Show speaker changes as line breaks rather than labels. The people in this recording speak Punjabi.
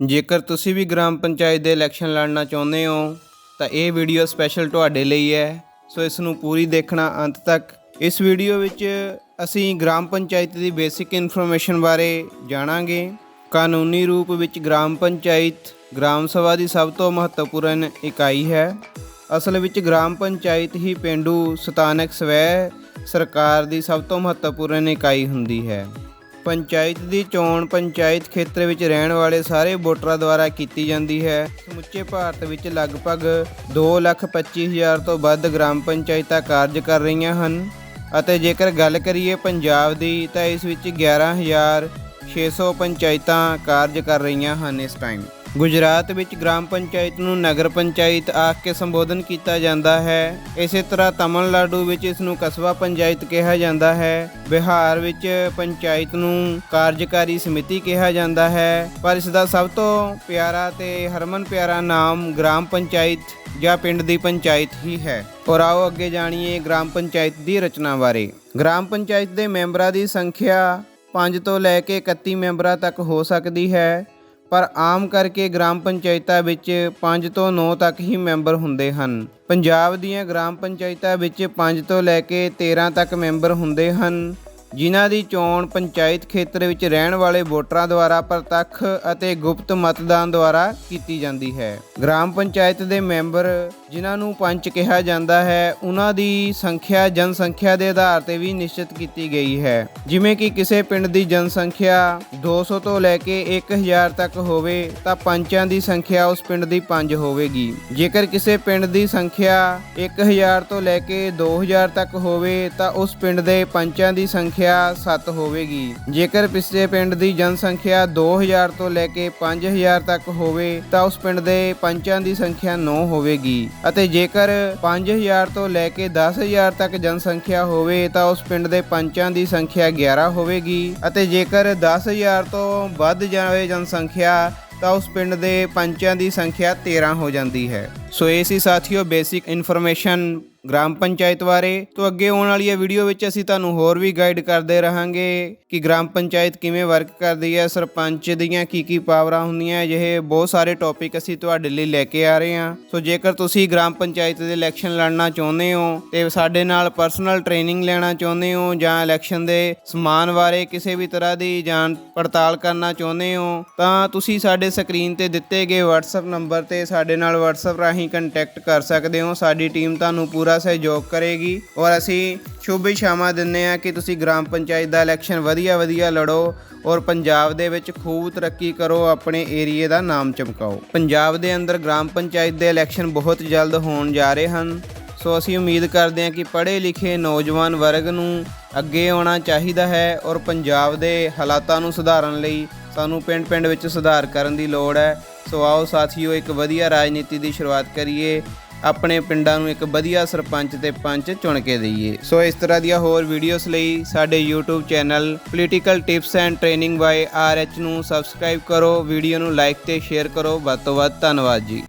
ਜੇਕਰ ਤੁਸੀਂ ਵੀ ਗ੍ਰਾਮ ਪੰਚਾਇਤ ਦੇ ਇਲੈਕਸ਼ਨ ਲੜਨਾ ਚਾਹੁੰਦੇ ਹੋ, ਤਾਂ ਇਹ ਵੀਡੀਓ ਸਪੈਸ਼ਲ ਤੁਹਾਡੇ ਲਈ ਹੈ। ਸੋ ਇਸ ਨੂੰ ਪੂਰੀ ਦੇਖਣਾ ਅੰਤ ਤੱਕ। ਇਸ ਵੀਡੀਓ ਵਿੱਚ ਅਸੀਂ ਗ੍ਰਾਮ ਪੰਚਾਇਤ ਦੀ ਬੇਸਿਕ ਇਨਫੋਰਮੇਸ਼ਨ ਬਾਰੇ ਜਾਣਾਂਗੇ। ਕਾਨੂੰਨੀ ਰੂਪ ਵਿੱਚ ਗ੍ਰਾਮ ਪੰਚਾਇਤ ਗ੍ਰਾਮ ਸਭਾ ਦੀ ਸਭ ਤੋਂ ਮਹੱਤਵਪੂਰਨ ਇਕਾਈ ਹੈ। ਅਸਲ ਵਿੱਚ ਗ੍ਰਾਮ ਪੰਚਾਇਤ ਹੀ ਪਿੰਡੂ ਸਥਾਨਕ ਸਵੈ ਸਰਕਾਰ ਦੀ ਸਭ ਤੋਂ ਮਹੱਤਵਪੂਰਨ ਇਕਾਈ ਹੁੰਦੀ ਹੈ। ਪੰਚਾਇਤ ਦੀ ਚੋਣ ਪੰਚਾਇਤ ਖੇਤਰ ਵਿੱਚ ਰਹਿਣ ਵਾਲੇ ਸਾਰੇ ਵੋਟਰਾਂ ਦੁਆਰਾ ਕੀਤੀ ਜਾਂਦੀ ਹੈ। ਸਮੁੱਚੇ ਭਾਰਤ ਵਿੱਚ ਲਗਭਗ 225000 ਤੋਂ ਵੱਧ ਗ੍ਰਾਮ ਪੰਚਾਇਤਾਂ ਕਾਰਜ ਕਰ ਰਹੀਆਂ ਹਨ ਅਤੇ ਜੇਕਰ ਗੱਲ ਕਰੀਏ ਪੰਜਾਬ ਦੀ ਤਾਂ ਇਸ ਵਿੱਚ 11600 ਪੰਚਾਇਤਾਂ ਕਾਰਜ ਕਰ ਰਹੀਆਂ ਹਨ ਇਸ ਟਾਈਮ ਗੁਜਰਾਤ ਵਿੱਚ ਗ੍ਰਾਮ ਪੰਚਾਇਤ ਨੂੰ ਨਗਰ ਪੰਚਾਇਤ ਆਖ ਕੇ ਸੰਬੋਧਨ ਕੀਤਾ ਜਾਂਦਾ ਹੈ। ਇਸੇ ਤਰ੍ਹਾਂ ਤਮਿਲਨਾਡੂ ਵਿੱਚ ਇਸ ਨੂੰ ਕਸਬਾ ਪੰਚਾਇਤ ਕਿਹਾ ਜਾਂਦਾ ਹੈ। ਬਿਹਾਰ ਵਿੱਚ ਪੰਚਾਇਤ ਨੂੰ ਕਾਰਜਕਾਰੀ ਸਮਿਤੀ ਕਿਹਾ ਜਾਂਦਾ ਹੈ। ਪਰ ਇਸ ਦਾ ਸਭ ਤੋਂ ਪਿਆਰਾ ਤੇ ਹਰਮਨ ਪਿਆਰਾ ਨਾਮ ਗ੍ਰਾਮ ਪੰਚਾਇਤ ਜਾਂ ਪਿੰਡ ਦੀ ਪੰਚਾਇਤ ਹੀ ਹੈ। ਔਰ ਆਓ ਅੱਗੇ ਜਾਣੀਏ ਗ੍ਰਾਮ ਪੰਚਾਇਤ ਦੀ ਰਚਨਾ ਬਾਰੇ। ਗ੍ਰਾਮ ਪੰਚਾਇਤ ਦੇ ਮੈਂਬਰਾਂ ਦੀ ਸੰਖਿਆ 5 ਤੋਂ ਲੈ ਕੇ 31 ਮੈਂਬਰਾਂ ਤੱਕ ਹੋ ਸਕਦੀ ਹੈ। ਪਰ ਆਮ ਕਰਕੇ ਗ੍ਰਾਮ ਪੰਚਾਇਤਾਂ ਵਿੱਚ 5 ਤੋਂ 9 ਤੱਕ ਹੀ ਮੈਂਬਰ ਹੁੰਦੇ ਹਨ। ਪੰਜਾਬ ਦੀਆਂ ਗ੍ਰਾਮ ਪੰਚਾਇਤਾਂ ਵਿੱਚ 5 ਤੋਂ ਲੈ ਕੇ 13 ਤੱਕ ਮੈਂਬਰ ਹੁੰਦੇ ਹਨ। ਜਿਨ੍ਹਾਂ ਦੀ ਚੋਣ ਪੰਚਾਇਤ ਖੇਤਰ ਵਿੱਚ ਰਹਿਣ ਵਾਲੇ ਵੋਟਰਾਂ ਦੁਆਰਾ ਪ੍ਰਤੱਖ ਅਤੇ ਗੁਪਤ ਮਤਦਾਨ ਦੁਆਰਾ ਕੀਤੀ ਜਾਂਦੀ ਹੈ। ਗ੍ਰਾਮ ਪੰਚਾਇਤ ਦੇ ਮੈਂਬਰ, ਜਿਨ੍ਹਾਂ ਨੂੰ ਪੰਚ ਕਿਹਾ ਜਾਂਦਾ ਹੈ ਉਹਨਾਂ ਦੀ ਸੰਖਿਆ ਜਨਸੰਖਿਆ ਦੇ ਆਧਾਰ ਤੇ ਵੀ ਨਿਸ਼ਚਿਤ ਕੀਤੀ ਗਈ ਹੈ। ਜਿਵੇਂ ਕਿ ਕਿਸੇ ਪਿੰਡ ਦੀ ਜਨਸੰਖਿਆ 200 ਤੋਂ ਲੈ ਕੇ 1000 ਤੱਕ ਹੋਵੇ, ਤਾਂ ਪੰਚਾਂ ਦੀ ਸੰਖਿਆ ਉਸ ਪਿੰਡ ਦੀ 5 ਹੋਵੇਗੀ। ਜੇਕਰ ਕਿਸੇ ਪਿੰਡ ਦੀ ਸੰਖਿਆ 1000 ਤੋਂ ਲੈ ਕੇ 2000 ਤੱਕ ਹੋਵੇ, ਤਾਂ ਉਸ ਪਿੰਡ ਦੇ ਪੰਚਾਂ ਦੀ ਸੰਖਿਆ 7 ਹੋਵੇਗੀ। ਜੇਕਰ ਪਿਛਲੇ ਪਿੰਡ ਦੀ ਜਨਸੰਖਿਆ 2000 ਤੋਂ ਲੈ ਕੇ 5000 ਤੱਕ ਹੋਵੇ, ਤਾਂ ਉਸ ਪਿੰਡ ਦੇ ਪੰਚਾਂ ਦੀ ਸੰਖਿਆ 9 ਹੋਵੇਗੀ ਅਤੇ ਜੇਕਰ 5000 ਤੋਂ ਲੈ ਕੇ 10000 ਤੱਕ ਜਨਸੰਖਿਆ ਹੋਵੇ, ਤਾਂ ਉਸ ਪਿੰਡ ਦੇ ਪੰਚਾਂ ਦੀ ਸੰਖਿਆ 11 ਹੋਵੇਗੀ ਅਤੇ ਜੇਕਰ 10000 ਤੋਂ ਵੱਧ ਜਾਵੇ ਜਨਸੰਖਿਆ, ਤਾਂ ਉਸ ਪਿੰਡ ਦੇ ਪੰਚਾਂ ਦੀ ਸੰਖਿਆ 13 ਹੋ ਜਾਂਦੀ ਹੈ। ਸੋ ਇਹ ਸੀ ਸਾਥੀਓ ਬੇਸਿਕ ਇਨਫੋਰਮੇਸ਼ਨ ਗ੍ਰਾਮ ਪੰਚਾਇਤ ਬਾਰੇ। ਤੋਂ ਅੱਗੇ ਆਉਣ ਵਾਲੀ ਇਹ ਵੀਡੀਓ ਵਿੱਚ ਅਸੀਂ ਤੁਹਾਨੂੰ ਹੋਰ ਵੀ ਗਾਈਡ ਕਰਦੇ ਰਹਾਂਗੇ ਕਿ ਗ੍ਰਾਮ ਪੰਚਾਇਤ ਕਿਵੇਂ ਵਰਕ ਕਰਦੀ ਹੈ, ਸਰਪੰਚ ਦੀਆਂ ਕੀ ਕੀ ਪਾਵਰਾਂ ਹੁੰਦੀਆਂ, ਅਜਿਹੇ ਬਹੁਤ ਸਾਰੇ ਟੌਪਿਕ ਅਸੀਂ ਤੁਹਾਡੇ ਲਈ ਲੈ ਕੇ ਆ ਰਹੇ ਹਾਂ। ਸੋ ਜੇਕਰ ਤੁਸੀਂ ਗ੍ਰਾਮ ਪੰਚਾਇਤ ਦੇ ਇਲੈਕਸ਼ਨ ਲੜਨਾ ਚਾਹੁੰਦੇ ਹੋ ਤੇ ਸਾਡੇ ਨਾਲ ਪਰਸਨਲ ਟ੍ਰੇਨਿੰਗ ਲੈਣਾ ਚਾਹੁੰਦੇ ਹੋ ਜਾਂ ਇਲੈਕਸ਼ਨ ਦੇ ਸਮਾਨ ਬਾਰੇ ਕਿਸੇ ਵੀ ਤਰ੍ਹਾਂ ਦੀ ਜਾਣ ਪੜਤਾਲ ਕਰਨਾ ਚਾਹੁੰਦੇ ਹੋ, ਤਾਂ ਤੁਸੀਂ ਸਾਡੇ ਸਕਰੀਨ ਤੇ ਦਿੱਤੇ ਗਏ WhatsApp ਨੰਬਰ ਤੇ ਸਾਡੇ ਨਾਲ WhatsApp ਰਾਹੀਂ ਕੰਟੈਕਟ ਕਰ ਸਕਦੇ ਹੋ, ਸਾਡੀ ਟੀਮ ਤੁਹਾਨੂੰ ਪੂਰਾ ਸਹਿਯੋਗ ਕਰੇਗੀ। ਔਰ ਅਸੀਂ ਸ਼ੁਭ ਇਛਾਵਾਂ ਦਿੰਦੇ ਹਾਂ ਕਿ ਤੁਸੀਂ ਗ੍ਰਾਮ ਪੰਚਾਇਤ ਦਾ ਇਲੈਕਸ਼ਨ ਵਧੀਆ ਵਧੀਆ ਲੜੋ ਔਰ ਪੰਜਾਬ ਦੇ ਵਿੱਚ ਖੂਬ ਤਰੱਕੀ ਕਰੋ, ਆਪਣੇ ਏਰੀਏ ਦਾ ਨਾਮ ਚਮਕਾਓ। ਪੰਜਾਬ ਦੇ ਅੰਦਰ ਗ੍ਰਾਮ ਪੰਚਾਇਤ ਦੇ ਇਲੈਕਸ਼ਨ ਬਹੁਤ ਜਲਦ ਹੋਣ ਜਾ ਰਹੇ ਹਨ। ਸੋ ਅਸੀਂ ਉਮੀਦ ਕਰਦੇ ਹਾਂ ਕਿ ਪੜ੍ਹੇ ਲਿਖੇ ਨੌਜਵਾਨ ਵਰਗ ਨੂੰ ਅੱਗੇ ਆਉਣਾ ਚਾਹੀਦਾ ਹੈ ਔਰ ਪੰਜਾਬ ਦੇ ਹਾਲਾਤਾਂ ਨੂੰ ਸੁਧਾਰਨ ਲਈ ਸਾਨੂੰ ਪਿੰਡ-ਪਿੰਡ ਵਿੱਚ ਸੁਧਾਰ ਕਰਨ ਦੀ ਲੋੜ ਹੈ। ਸੋ ਆਓ ਸਾਥੀਓ, ਇੱਕ ਵਧੀਆ ਰਾਜਨੀਤੀ ਦੀ ਸ਼ੁਰੂਆਤ ਕਰੀਏ। ਆਪਣੇ ਪਿੰਡਾਂ ਨੂੰ ਇੱਕ ਵਧੀਆ ਸਰਪੰਚ ਤੇ ਪੰਚ ਚੁਣ ਕੇ ਦਈਏ। ਸੋ ਇਸ ਤਰ੍ਹਾਂ ਦੀਆਂ ਹੋਰ ਵੀਡੀਓਜ਼ ਲਈ ਸਾਡੇ YouTube channel political tips and training by RH ਨੂੰ ਸਬਸਕ੍ਰਾਈਬ ਕਰੋ। ਵੀਡੀਓ ਨੂੰ ਲਾਈਕ ਤੇ ਸ਼ੇਅਰ ਕਰੋ। ਵੱਧ ਤੋਂ ਵੱਧ ਧੰਨਵਾਦ ਜੀ।